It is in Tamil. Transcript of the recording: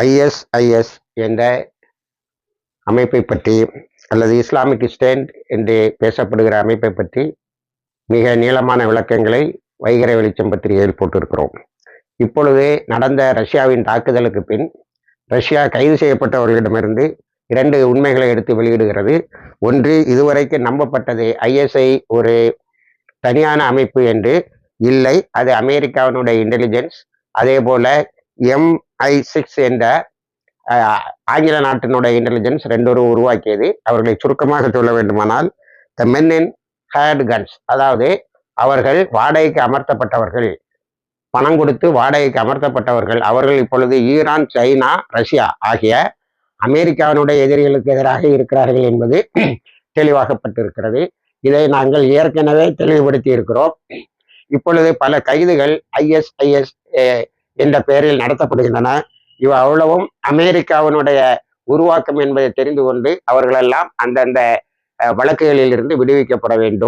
ஐஎஸ்ஐஎஸ் என்ற அமைப்பை பற்றி அல்லது இஸ்லாமிக் ஸ்டேட் என்று பேசப்படுகிற அமைப்பை பற்றி மிக நீளமான விளக்கங்களை வைகரை வெளிச்சம் பத்திரிகையில் போட்டிருக்கிறோம். இப்பொழுது நடந்த ரஷ்யாவின் தாக்குதலுக்கு பின் ரஷ்யா கைது செய்யப்பட்டவர்களிடமிருந்து இரண்டு உண்மைகளை எடுத்து வெளியிடுகிறது. ஒன்று இதுவரைக்கும் நம்பப்பட்டது ஐஎஸ்ஐ ஒரு தனியான அமைப்பு என்று இல்லை. அது அமெரிக்காவினுடைய இன்டெலிஜென்ஸ் அதே போல ஐ சிக்ஸ் என்ற ஆங்கில நாட்டினுடைய இன்டெலிஜென்ஸ் ரெண்டோரும் உருவாக்கியது. அவர்களை சுருக்கமாக சொல்ல வேண்டுமானால் the men in hat guns அதாவது அவர்கள் வாடகைக்கு அமர்த்தப்பட்டவர்கள். பணம் கொடுத்து வாடகைக்கு அமர்த்தப்பட்டவர்கள். அவர்கள் இப்பொழுது ஈரான் சைனா ரஷ்யா ஆகிய அமெரிக்காவினுடைய எதிரிகளுக்கு எதிராக இருக்கிறார்கள் என்பது தெளிவாகப்பட்டிருக்கிறது இதை நாங்கள் ஏற்கனவே தெளிவுபடுத்தி இருக்கிறோம் இப்பொழுது பல கைதுகள் ஐஎஸ்ஐஎஸ் என்ற பெயரில் நடத்தப்படுகின்றன. இவ அவ்வளவும் அமெரிக்காவினுடைய உருவாக்கம் என்பதை தெரிந்து கொண்டு அவர்களெல்லாம் அந்தந்த வழக்குகளில் இருந்து விடுவிக்கப்பட வேண்டும்.